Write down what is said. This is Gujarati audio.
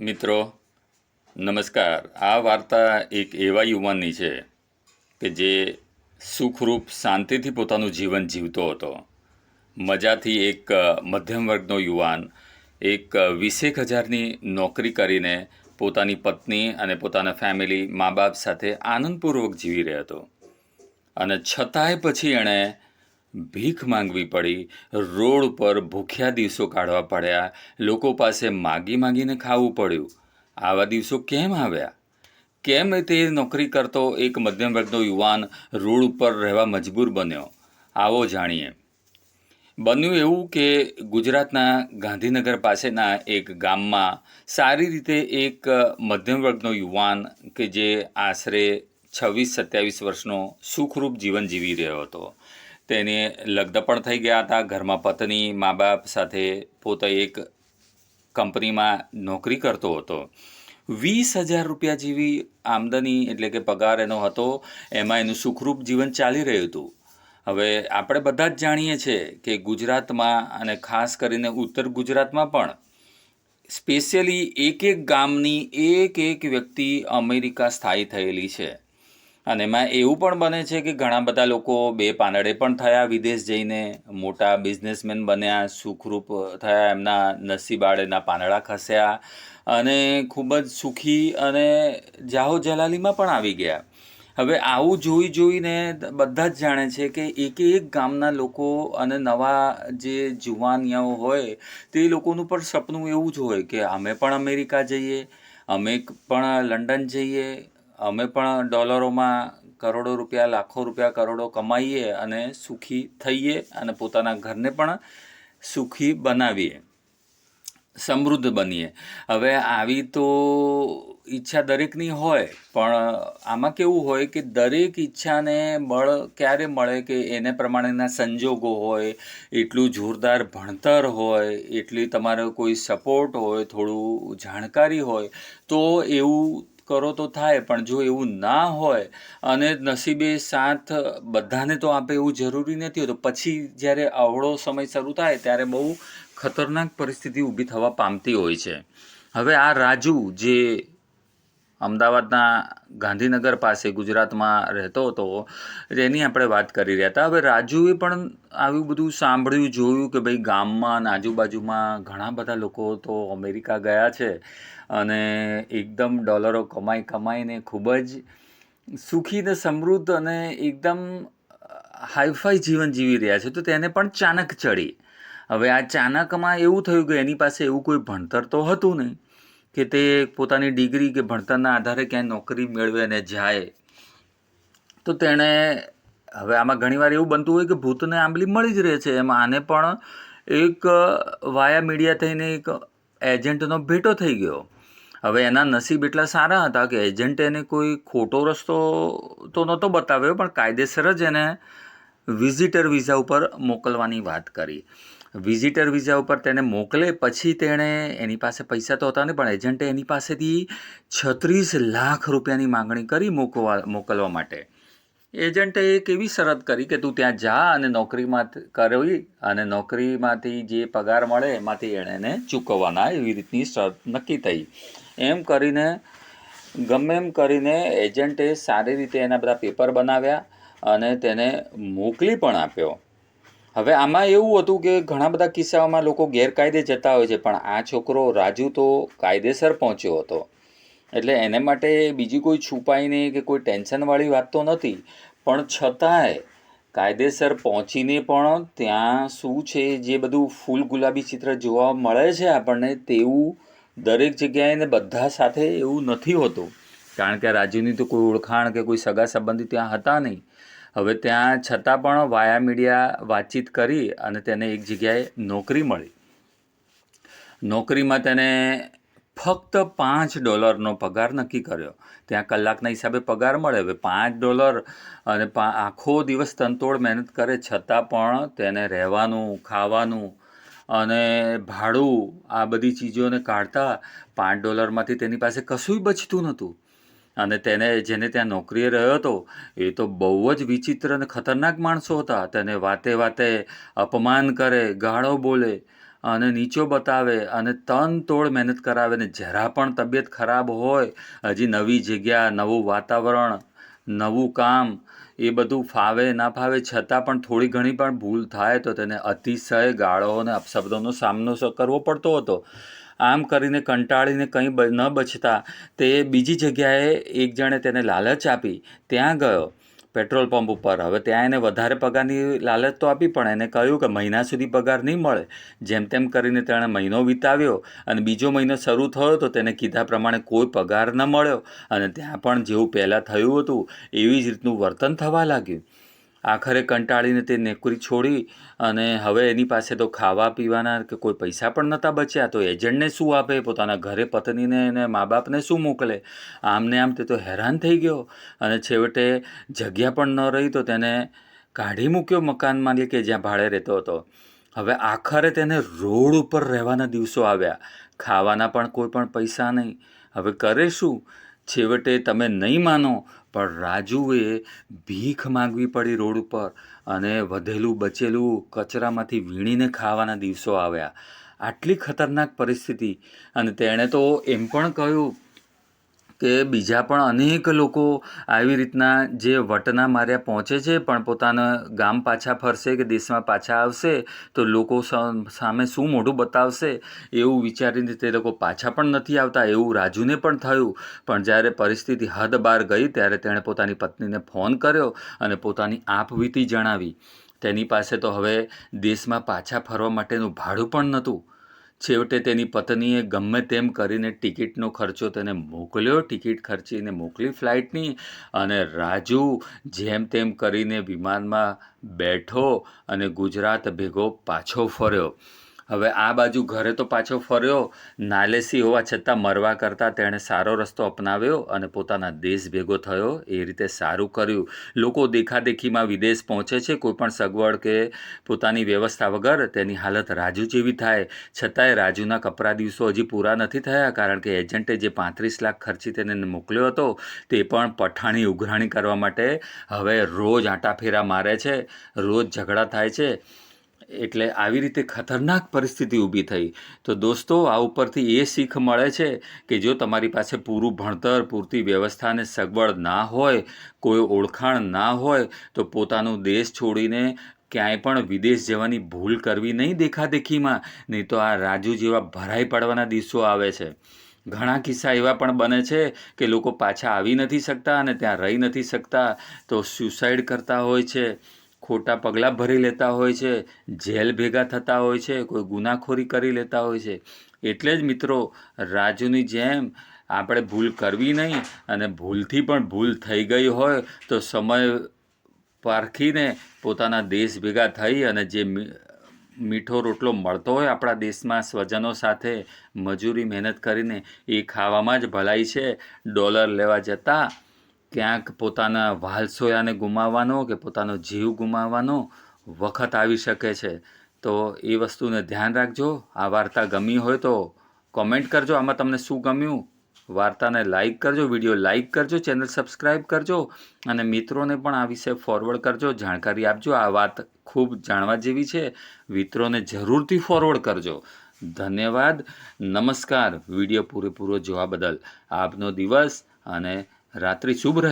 મિત્રો, નમસ્કાર. આ વાર્તા એક એવા યુવાનની છે કે જે સુખરૂપ, શાંતિથી પોતાનું જીવન જીવતો હતો. મજાથી એક મધ્યમ વર્ગનો યુવાન, એક વીસેક હજારની નોકરી કરીને પોતાની પત્ની અને પોતાના ફેમિલી, મા બાપ સાથે આનંદપૂર્વક જીવી રહ્યો હતો. અને છતાંય પછી એણે ભીખ માંગવી પડી. રોડ પર ભૂખ્યા દિવસો કાઢવા પડ્યા. લોકો પાસે માગી માગીને ખાવું પડ્યું. આવા દિવસો કેમ આવ્યા? કેમ તે નોકરી કરતો એક મધ્યમ વર્ગનો યુવાન રોડ ઉપર રહેવા મજબૂર બન્યો? આવો જાણીએ. બન્યું એવું કે ગુજરાતના ગાંધીનગર પાસેના એક ગામમાં સારી રીતે એક મધ્યમ વર્ગનો યુવાન કે જે આશરે છવ્વીસ સત્યાવીસ વર્ષનો સુખરૂપ જીવન જીવી રહ્યો હતો. તેને લગ્ન પણ થઈ ગયા હતા. ઘરમાં પત્ની મા બાપ સાથે પોતે એક કંપનીમાં નોકરી કરતો હતો. વીસ હજાર રૂપિયા જેવી આમદની એટલે કે પગાર એનો હતો. એમાં એનું સુખરૂપ જીવન ચાલી રહ્યું હતું. હવે આપણે બધા જ જાણીએ છીએ કે ગુજરાતમાં અને ખાસ કરીને ઉત્તર ગુજરાતમાં પણ સ્પેશિયલી એક એક ગામની એક એક વ્યક્તિ અમેરિકા સ્થાયી થયેલી છે. અને એમાં એવું પણ બને છે કે ઘણા બધા લોકો બે પાંદડે પણ થયા, વિદેશ જઈને મોટા બિઝનેસમેન બન્યા, સુખરૂપ થયા, એમના નસીબાળેના પાંદડા ખસ્યા અને ખૂબ જ સુખી અને જાહો જલાલીમાં પણ આવી ગયા. હવે આવું જોઈ જોઈને બધા જ જાણે છે કે એક એક ગામના લોકો અને નવા જે જુવાનિયાઓ હોય તે લોકોનું પણ સપનું એવું જ હોય કે અમે પણ અમેરિકા જઈએ, અમે પણ લંડન જઈએ અમે પણ ડોલરોમાં કરોડો રૂપિયા, લાખો રૂપિયા, કરોડો કમાઈએ અને સુખી થઈએ અને પોતાના ઘરને પણ સુખી બનાવીએ, સમૃદ્ધ બનીએ. હવે આવી તો ઈચ્છા દરેકની હોય, પણ આમાં કેવું હોય કે દરેક ઈચ્છાને બળ ક્યારે મળે કે એને પ્રમાણેના સંજોગો હોય, એટલું જોરદાર ભણતર હોય, એટલી તમારો કોઈ સપોર્ટ હોય, થોડું જાણકારી હોય, તો એવું કરો તો થાય, પણ જો એવું ના હોય અને નસીબે સાથ બધાને તો આપે એવું જરૂરી નથી હોતું. પછી જ્યારે અવળો સમય શરૂ થાય ત્યારે બહુ ખતરનાક પરિસ્થિતિ ઊભી થવા પામતી હોય છે. હવે આ રાજુ જે અમદાવાદના ગાંધીનગર પાસે ગુજરાતમાં રહેતો હતો, એની આપણે વાત કરી રહ્યા હતા. હવે રાજુએ પણ આવ્યું બધું સાંભળ્યું, જોયું કે ભાઈ ગામમાં અને આજુબાજુમાં ઘણા બધા લોકો તો અમેરિકા ગયા છે. અને એકદમ ડોલરો કમાઈ કમાઈને ખૂબ જ સુખી ને સમૃદ્ધ અને એકદમ હાઈફાઈ જીવન જીવી રહ્યા છે. તો તેને પણ ચાનક ચડી. હવે આ ચાનકમાં એવું થયું કે એની પાસે એવું કોઈ ભણતર તો હતું નહીં કે તે પોતાની ડિગ્રી કે ભણતરના આધારે ક્યાંય નોકરી મેળવે અને જાય. તો તેણે હવે આમાં ઘણીવાર એવું બનતું હોય કે ભૂતને આંબલી મળી જ રહે છે. એમાં આને પણ એક વાયા મીડિયા થઈને એક એજન્ટનો ભેટો થઈ ગયો. હવે એના નસીબ એટલા સારા હતા કે એજન્ટે એને કોઈ ખોટો રસ્તો તો નહોતો બતાવ્યો, પણ કાયદેસર જ એને વિઝિટર વિઝા ઉપર મોકલવાની વાત કરી. વિઝિટર વિઝા ઉપર તેને મોકલે પછી તેણે એની પાસે પૈસા તો હતા નહીં, પણ એજન્ટે એની પાસેથી છત્રીસ લાખ રૂપિયાની માંગણી કરી મોકવા, મોકલવા માટે. એજન્ટે એક એવી શરત કરી કે તું ત્યાં જા અને નોકરીમાં કરવી અને નોકરીમાંથી જે પગાર મળે એમાંથી એણે એને ચૂકવવાના, એવી રીતની શરત નક્કી થઈ. એમ કરીને, ગમે એમ કરીને એજન્ટે સારી રીતે એના બધા પેપર બનાવ્યા અને તેને મોકલી પણ આપ્યો. હવે આમાં એવું હતું કે ઘણા બધા કિસ્સાઓમાં લોકો ગેરકાયદે જતા હોય છે, પણ આ છોકરો રાજુ તો કાયદેસર પહોંચ્યો હતો. એટલે એને માટે બીજી કોઈ છુપાઈને કે કોઈ ટેન્શનવાળી વાત તો નથી, પણ છતાંય કાયદેસર પહોંચીને પણ ત્યાં શું છે, જે બધું ફૂલ ગુલાબી ચિત્ર જોવા મળે છે આપણને, તેવું દરેક જગ્યાએ બધા સાથે એવું નથી હોતું. કારણ કે રાજુની તો કોઈ ઓળખાણ કે કોઈ સગા સંબંધી ત્યાં હતા નહીં. હવે ત્યાં છતાં પણ વાયા મીડિયા વાતચીત કરી અને તેને એક જગ્યાએ નોકરી મળી. નોકરીમાં તેને ફક્ત પાંચ ડોલરનો પગાર નક્કી કર્યો. ત્યાં કલાકના હિસાબે પગાર મળે. હવે પાંચ ડોલર અને આખો દિવસ તનતોડ મહેનત કરે છતાં પણ તેને રહેવાનું, ખાવાનું અને ભાડું આ બધી ચીજોને કાઢતા પાંચ ડોલરમાંથી તેની પાસે કશુંય બચતું નહોતું. અને તેને જેને ત્યાં નોકરીએ રહ્યો હતો, એ તો બહુ જ વિચિત્ર અને ખતરનાક માણસો હતા. તેને વાતે વાતે અપમાન કરે, ગાળો બોલે અને નીચો બતાવે અને તન તોડ મહેનત કરાવે ને જરા પણ તબિયત ખરાબ હોય, હજી નવી જગ્યા, નવું વાતાવરણ નવું કામ, એ બધું ફાવે ના ફાવે છતાં પણ થોડી ઘણી પણ ભૂલ થાય તો તેને અતિશય ગાળો અને અપશબ્દોનો સામનો કરવો પડતો હતો. આમ કરીને કંટાળીને કંઈ ન બચતા તે બીજી જગ્યાએ એક જણે તેને લાલચ આપી. ત્યાં ગયો. પેટ્રોલ પંપ ઉપર. હવે ત્યાં એને વધારે પગારની લાલચ તો આપી, પણ એને કહ્યું કે મહિના સુધી પગાર નહીં મળે. જેમ તેમ કરીને તેણે મહિનો વિતાવ્યો અને બીજો મહિનો શરૂ થયો તો તેને કીધા પ્રમાણે કોઈ પગાર ન મળ્યો. અને ત્યાં પણ જેવું પહેલાં થયું હતું, એવી જ રીતનું વર્તન થવા લાગ્યું. આખરે કંટાળીને તે નોકરી છોડી અને હવે એની પાસે તો ખાવા પીવાના કે કોઈ પૈસા પણ નહોતા બચ્યા, તો એજન્ટને શું આપે? પોતાના ઘરે પત્નીને અને મા બાપને શું મોકલે? આમને આમ તે તો હેરાન થઈ ગયો. અને છેવટે જગ્યા પણ ન રહી તો તેને કાઢી મૂક્યો મકાન માલિકે જ્યાં ભાડે રહેતો હતો. હવે આખરે તેને રોડ ઉપર રહેવાના દિવસો આવ્યા. ખાવાના પણ કોઈ પણ પૈસા નહીં. હવે કરે શું? છેવટે તમે નહીં માનો, પણ રાજુએ ભીખ માંગવી પડી રોડ ઉપર અને વધેલું બચેલું કચરામાંથી વીણીને ખાવાના દિવસો આવ્યા. આટલી ખતરનાક પરિસ્થિતિ. અને તેણે તો એમ પણ કહ્યું કે બીજા પણ અનેક લોકો આવી રીતના જે વટના માર્યા પહોંચે છે, પણ પોતાના ગામ પાછા ફરશે કે દેશમાં પાછા આવશે, તો લોકો સામે શું મોઢું બતાવશે એવું વિચારીને તે લોકો પાછા પણ નથી આવતા, એવું રાજુને પણ થયું. પણ જ્યારે પરિસ્થિતિ હદ બહાર ગઈ, ત્યારે તેણે પોતાની પત્નીને ફોન કર્યો અને પોતાની આપવીતી જણાવી. તેની પાસે તો હવે દેશમાં પાછા ફરવા માટેનું ભાડું પણ નહોતું. છેવટે તેની પત્નીએ ગમે તેમ કરીને ટિકિટનો ખર્ચો તેને મોકલ્યો. ટિકિટ ખર્ચીને મોકલી ફ્લાઇટની અને રાજુ જેમ તેમ કરીને વિમાનમાં બેઠો અને ગુજરાત ભેગો પાછો ફર્યો. હવે આ બાજુ ઘરે તો પાછો ફર્યો, નાલેસી હોવા છતાં મરવા કરતાં તેણે સારો રસ્તો અપનાવ્યો અને પોતાના દેશ ભેગો થયો, એ રીતે સારું કર્યું. લોકો દેખાદેખીમાં વિદેશ પહોંચે છે કોઈપણ સગવડ કે પોતાની વ્યવસ્થા વગર તેની હાલત રાજુ જેવી થાય. છતાંય રાજુના કપરા દિવસો હજી પૂરા નથી થયા, કારણ કે એજન્ટે જે પાંત્રીસ લાખ ખર્ચી તેને મોકલ્યો હતો, તે પણ પઠાણી ઉઘરાણી કરવા માટે હવે રોજ આંટાફેરા મારે છે, રોજ ઝઘડા થાય છે. એટલે આવી રીતે ખતરનાક પરિસ્થિતિ ઊભી થઈ. તો દોસ્તો, આ ઉપરથી એ શીખ મળે છે કે જો તમારી પાસે પૂરું ભણતર, પૂરતી વ્યવસ્થા અને સગવડ ના હોય, કોઈ ઓળખાણ ના હોય, તો પોતાનો દેશ છોડીને ક્યાંય પણ વિદેશ જવાની ભૂલ કરવી નહીં દેખાદેખીમાં, નહીં તો આ રાજુ જેવા ભરાઈ પડવાના દિવસો આવે છે. ઘણા કિસ્સા એવા પણ બને છે કે લોકો પાછા આવી નથી શકતા અને ત્યાં રહી નથી શકતા. તો સ્યુસાઇડ કરતા હોય છે. ખોટા પગલાં ભરી લેતા હોય છે, જેલ ભેગા થતા હોય છે, કોઈ ગુનાખોરી કરી લેતા હોય છે. એટલે જ મિત્રો, રાજુની જેમ આપણે ભૂલ કરવી નહીં અને ભૂલથી પણ ભૂલ થઈ ગઈ હોય તો સમય પારખીને પોતાના દેશ ભેગા થઈ અને જે મીઠો રોટલો મળતો હોય આપણા દેશમાં સ્વજનો સાથે મજૂરી, મહેનત કરીને એ ખાવામાં જ ભલાઈ છે. ડોલર લેવા જતાં ક્યાંક પોતાના વાલસોયાને ગુમાવવાનો કે પોતાનો જીવ ગુમાવવાનો વખત આવી શકે છે. તો એ વસ્તુને ધ્યાન રાખજો. આ વાર્તા ગમી હોય તો કોમેન્ટ કરજો. આમાં તમને શું ગમ્યું? વાર્તાને લાઈક કરજો, વીડિયો લાઈક કરજો ચેનલ સબસ્ક્રાઈબ કરજો અને મિત્રોને પણ આ વિશે ફોરવર્ડ કરજો, જાણકારી આપજો. આ વાત ખૂબ જાણવા જેવી છે. મિત્રોને જરૂરથી ફોરવર્ડ કરજો. ધન્યવાદ. નમસ્કાર. વીડિયો પૂરેપૂરો જોવા બદલ આપનો દિવસ અને રાત્રિ શુભ રહે.